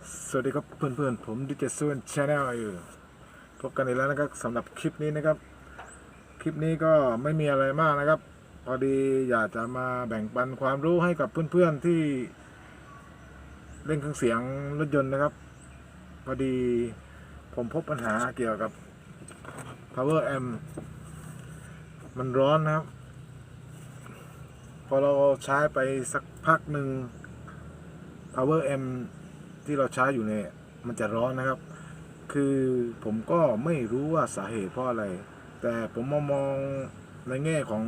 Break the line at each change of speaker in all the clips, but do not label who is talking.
สวัสดีครับเพื่อนๆผมดิจิซูนชาแนลอยู่พบกันอีกแล้วนะครับสำหรับคลิปนี้นะครับ คลิปนี้ก็ไม่มีอะไรมากนะครับ พอดีอยากจะมาแบ่งปันความรู้ให้กับเพื่อนๆที่เล่นเครื่องเสียงรถยนต์นะครับ พอดีผมพบปัญหาเกี่ยวกับ power amp มันร้อนนะครับ พอเราใช้ไปสักพักหนึ่ง power amp ที่เราใช้อยู่เนี่ยมันจะร้อนนะครับ คือผมก็ไม่รู้ว่าสาเหตุเพราะอะไร แต่ผมมามองในแง่ของ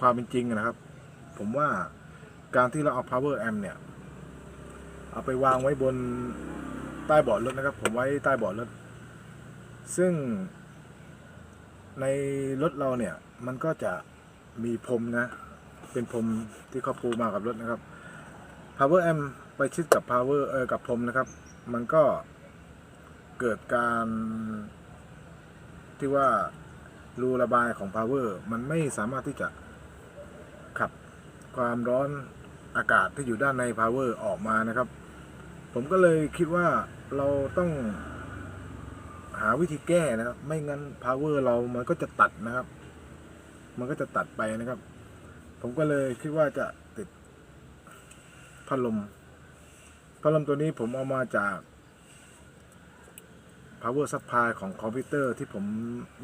ความเป็นจริงนะครับ ผมว่าการที่เราเอา power amp เนี่ย เอาไปวางไว้บนใต้เบาะรถนะครับ ผมไว้ใต้เบาะรถ ซึ่งในรถเราเนี่ยมันก็จะมีพรมนะ เป็นพรมที่เขาปูมากับรถนะครับ power amp ไปชิดกับ power เออกับพรมนะครับ มันก็เกิดการที่ว่ารูระบายของ power มันไม่สามารถที่จะขับความร้อนอากาศที่อยู่ด้านใน power ออกมานะครับ ผมก็เลยคิดว่าเราต้องหาวิธีแก้นะครับ ไม่งั้น power เรามันก็จะตัดนะครับ มันก็จะตัดไปนะครับ ผมก็เลยคิดว่าจะติดพัดลม พัดลมตัวนี้ผมเอามาจาก power supply ของคอมพิวเตอร์ที่ผม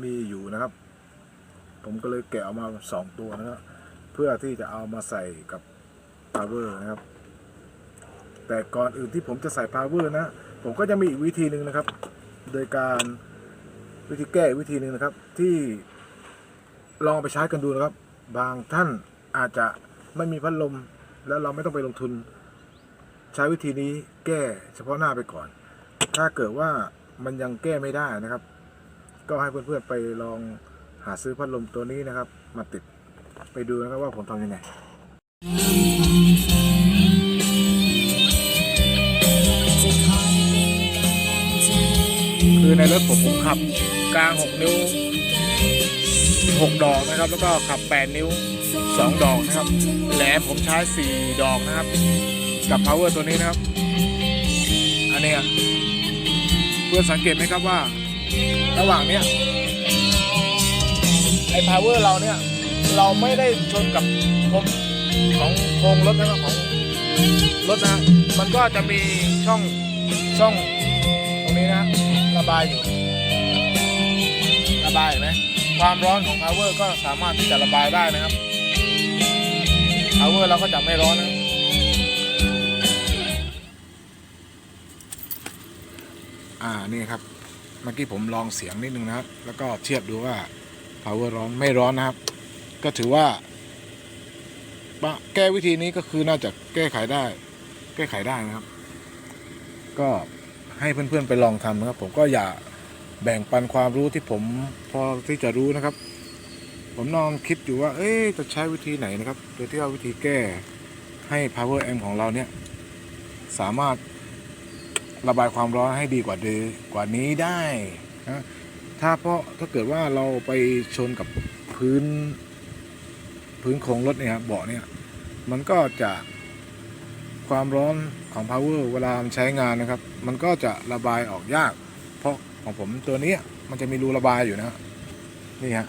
มีอยู่นะครับ ผมก็เลยแกะออกมาสองตัวนะครับเพื่อที่จะเอามาใส่กับ power นะครับ แต่ก่อนอื่นที่ผมจะใส่ power นะ ผมก็จะมีอีกวิธีหนึ่งนะครับ โดยการวิธีแก้อีกวิธีหนึ่งนะครับ ที่ลองไปใช้กันดูนะครับ บางท่านอาจจะไม่มีพัดลม แล้วเราไม่ต้องไปลงทุน ใช้วิธีนี้แก้เฉพาะหน้าไปก่อน ถ้าเกิดว่ามันยังแก้ไม่ได้นะครับ ก็ให้เพื่อนๆไปลองหาซื้อพัดลมตัวนี้นะครับ มาติดไปดูนะครับว่าผมทำยังไงคือในรถผมผมขับกลาง 6 นิ้ว 6 ดอกนะครับ แล้วก็ขับ 8 นิ้ว 2 ดอกนะครับ แหลมผมใช้ 4 ดอกนะครับ กับ power ตัวนี้นะครับ อันนี้เพื่อนสังเกตไหมครับว่า ระหว่างเนี้ยไอ้ power เราเนี่ย เราไม่ได้ชนกับพรมของโครงรถนะครับของรถนะ มันก็จะมีช่องช่องตรงนี้นะ ระบายอยู่ ระบายไหมความร้อนของ power ก็สามารถที่จะระบายได้นะครับ power เราก็จะไม่ร้อนนะ อ่านี่ครับเมื่อกี้ผมลองเสียงนิดนึงนะครับ แล้วก็เทียบดูว่า power ร้อนไม่ร้อนนะครับ ก็ถือว่า แก้วิธีนี้ก็คือน่าจะแก้ไขได้ แก้ไขได้นะครับ ก็ให้เพื่อนๆไปลองทำนะครับ ผมก็อย่าแบ่งปันความรู้ที่ผมพอที่จะรู้นะครับ ผมนอนคิดอยู่ว่า เอ๊จะใช้วิธีไหนนะครับโดยที่ว่าวิธีแก้ให้ power amp ของเราเนี่ย สามารถ ระบายความร้อนให้ดีกว่าเดิมกว่านี้ได้นะถ้าเพราะถ้าเกิดว่าเราไปชนกับพื้นพื้นโครงรถเนี่ยครับเบาะเนี่ยมันก็จะความร้อนของ power เวลาใช้งานนะครับ มันก็จะระบายออกยาก เพราะของผมตัวนี้มันจะมีรูระบายอยู่นะนี่ฮะ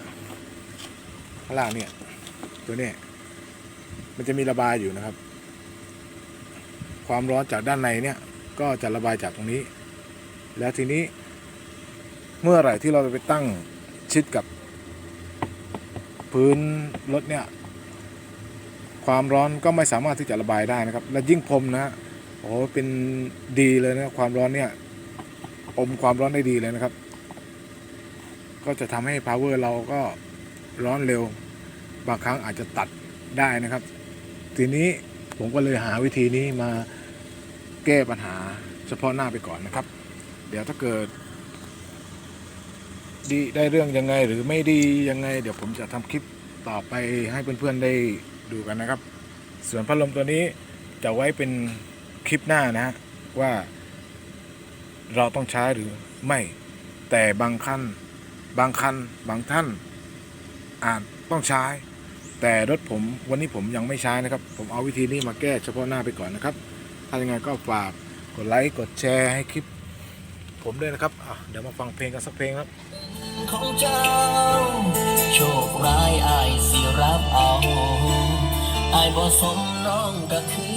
ข้างล่างเนี่ยตัวนี้มันจะมีระบายอยู่นะครับ ความร้อนจากด้านในเนี่ย ก็จะระบายจากตรงนี้ แล้วทีนี้เมื่อไหร่ที่เราไปตั้งชิดกับพื้นรถเนี่ยความร้อนก็ไม่สามารถที่จะระบายได้นะครับ และยิ่งพรมนะโอ้เป็นดีเลยนะความร้อนเนี่ยอมความร้อนได้ดีเลยนะครับ ก็จะทำให้ power เราก็ร้อนเร็ว บางครั้งอาจจะตัดได้นะครับ ทีนี้ผมก็เลยหาวิธีนี้มา แก้ปัญหาเฉพาะหน้าไปก่อนนะครับ เดี๋ยวถ้าเกิดดีได้เรื่องยังไงหรือไม่ดียังไง เดี๋ยวผมจะทำคลิปต่อไปให้เพื่อนๆได้ดูกันนะครับ ส่วนพัดลมตัวนี้จะไว้เป็นคลิปหน้านะว่า เราต้องใช้หรือไม่ แต่บางคันบางคันบางท่านอาจต้องใช้ แต่รถผมวันนี้ผมยังไม่ใช้นะครับ ผมเอาวิธีนี้มาแก้เฉพาะหน้าไปก่อนนะครับายังไงก็ฝากกดไลค์กดแชร์ให้คลิปผมด้วยนะครับเดี๋ยวมาฟังเพลงกันสักเพลงครับ
ของเจ้า โชคร้ายอายสิรับเอาอายบ่สมน้องก็คือ